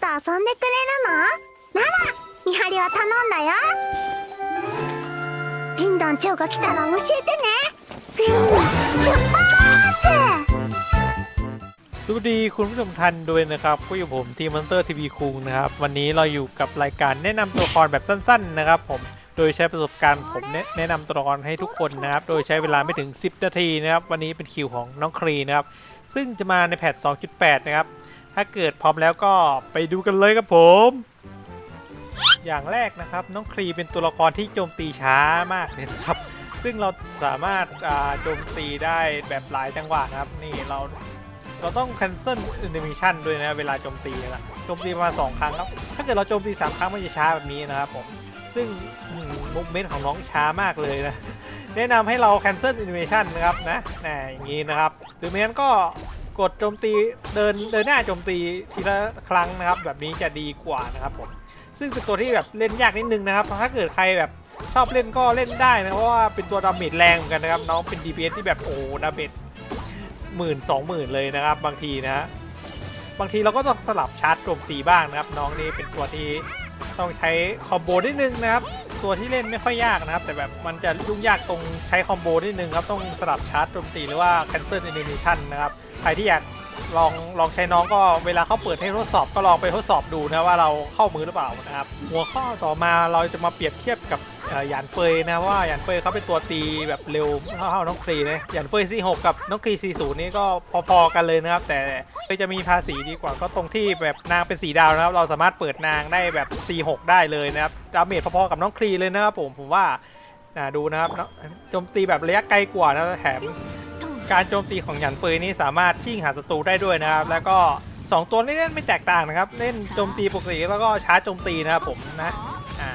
と遊んでくれるのなら見張りは頼んだよジン団長が来たら教えてねうん出発 สวัสดีคุณผู้ชมทันด้วยนะครับก็อยู่ผมทีมมอนเตอร์ทีวีคุงนะครับ วันนี้เราอยู่กับรายการแนะนำตัวละครแบบสั้น ๆ นะครับ ผมโดยใช้ประสบการณ์ผมแนะแนะนำตัวละครให้ทุกคนนะครับ โดยใช้เวลาไม่ถึง 10 นาทีนะครับ วันนี้เป็นคิวของน้องครีนะครับ ซึ่งจะมาในแพท 2.8 นะครับ ถ้าเกิดพร้อมแล้วก็ไปดูกันเลยครับผม อย่างแรกนะครับน้องครีเป็นตัวละครที่โจมตีช้ามากเลยครับ ซึ่งเราสามารถโจมตีได้แบบหลายจังหวะนะครับ นี่เราเราต้อง cancel animation ด้วยนะเวลาโจมตีนะโจมตีประมาณสองครั้งครับ ถ้าเกิดเราโจมตีสามครั้งมันจะช้าแบบนี้นะครับผมซึ่งมุกเมนของน้องช้ามากเลยนะแนะนำให้เรา cancel animation นะครับนะนะอย่างนี้นะครับ หรือไม่งั้นก็ กดโจมตีเดินเดินหน้าโจมตีทีละครั้งนะครับ แบบนี้จะดีกว่านะครับผมซึ่งเป็นตัวที่แบบเล่นยากนิดนึงนะครับถ้าเกิดใครแบบชอบเล่นก็เล่นได้นะเพราะว่าเป็นตัวดาเมจแรงเหมือนกันนะครับน้องเป็น DPS ที่แบบโอ้ดาเมจหมื่นสองหมื่นเลยนะครับ บางทีนะฮะบางทีเราก็ต้องสลับชาร์จโจมตีบ้างนะครับ น้องนี่เป็นตัวที่ ต้องใช้คอมโบนิดนึงนะครับ ตัวที่เล่นไม่ค่อยยากนะครับ แต่แบบมันจะยุ่งยากตรงใช้คอมโบนิดนึงครับ ต้องสลับชาร์จโจมตีหรือว่า cancel animation นะครับ ใครที่อยาก ลองลองใช้น้องก็เวลาเขาเปิดให้ทดสอบก็ลองไปทดสอบดูนะว่าเราเข้ามือหรือเปล่านะครับ หัวข้อต่อมาเราจะมาเปรียบเทียบกับหยานเฟยนะว่าหยานเฟยเขาเป็นตัวตีแบบเร็วเท่าๆน้องครีนะหยานเฟย C6 กับน้องครี C0 นี่ก็พอๆกันเลยนะครับ แต่เฟยจะมีภาษีดีกว่าก็ตรงที่แบบนางเป็นสีดาวนะครับ เราสามารถเปิดนางได้แบบ C6 ได้เลยนะครับดาเมจพอๆกับน้องครีเลยนะครับผมผมว่าดูนะครับโจมตีแบบระยะไกลกว่านะแถม การโจมตีของหยันเฟยนี่สามารถชิ่งหาศัตรูได้ด้วยนะครับ แล้วก็ 2 ตัวนี้เล่นไม่แตกต่างนะครับ เล่นโจมตีปกติแล้วก็ชาร์จโจมตีนะครับผมนะอ่า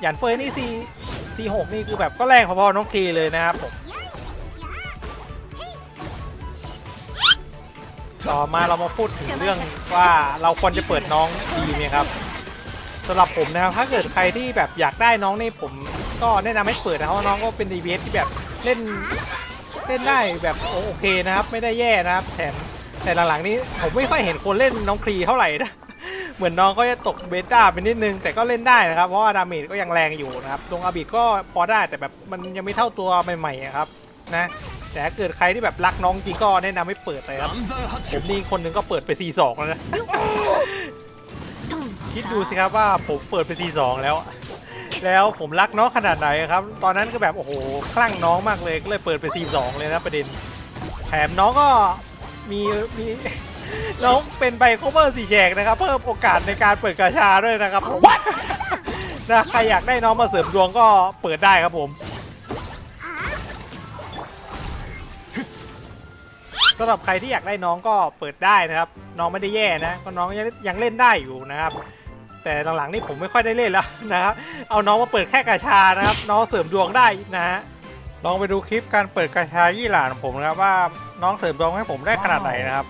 หยันเฟยนี่ซีซีหกนี่คือแบบก็แรงพอๆน้องครีเลยนะครับผมต่อมาเรามาพูดถึงเรื่องว่าเราควรจะเปิดน้องดีไหมครับสำหรับผมนะครับถ้าเกิดใครที่แบบอยากได้น้องนี่ผมก็แนะนำให้เปิดนะเพราะน้องก็เป็น DBS ที่แบบเล่น เล่นได้แบบโอเคนะครับ ไม่ได้แย่นะครับ แถมแต่หลังๆนี้ผมไม่ค่อยเห็นคนเล่นน้องครีเท่าไหร่นะเหมือนน้องก็จะตกเบต้าไปนิดนึง แต่ก็เล่นได้นะครับ เพราะว่าดาเมจก็ยังแรงอยู่นะครับลงอาบิก็พอได้แต่แบบมันยังไม่เท่าตัวใหม่ๆอะครับนะแต่ถ้าเกิดใครที่แบบรักน้องจริงก็แนะนำให้เปิดเลยครับผมนี่คนหนึ่งก็เปิดไป4 2แล้วนะคิดดูสิครับว่าผมเปิดไป4 2แล้ว แล้วผมรักน้องขนาดไหนครับ ตอนนั้นก็แบบโอ้โหคลั่งน้องมากเลยก็เลยเปิดไป42เลยนะประเด็นแถมน้องก็มีมีน้องเป็นใบโคเวอร์สีแฉกนะครับ เพิ่มโอกาสในการเปิดกาชาด้วยนะครับผมนะใครอยากได้น้องมาเสริมดวงก็เปิดได้ครับผมสำหรับใครที่อยากได้น้องก็เปิดได้นะครับ น้องไม่ได้แย่นะก็น้องยังยังเล่นได้อยู่นะครับ แต่หลังๆนี่ผมไม่ค่อยได้เล่นแล้วนะครับเอาน้องมาเปิดแค่กระชานะครับ น้องเสริมดวงได้นะฮะลองไปดูคลิปการเปิดกระชายี่หลานของผมนะครับว่าน้องเสริมดวงให้ผมได้ขนาดไหนนะครับ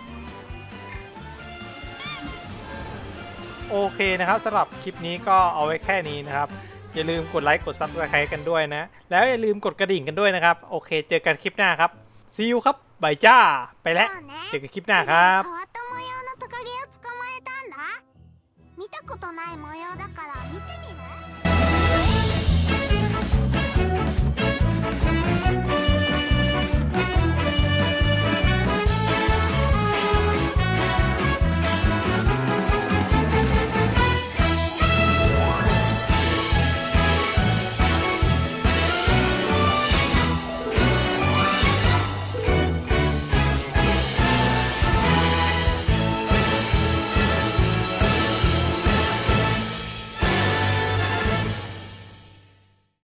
โอเคนะครับสำหรับคลิปนี้ก็เอาไว้แค่นี้นะครับอย่าลืมกดไลค์กดซับสไครต์กันด้วยนะ แล้วอย่าลืมกดกระดิ่งกันด้วยนะครับ โอเค เจอกันคลิปหน้าครับซีอูครับบายจ้า ไปแล้ว เจอกันคลิปหน้าครับ 見たことない模様だから見てみる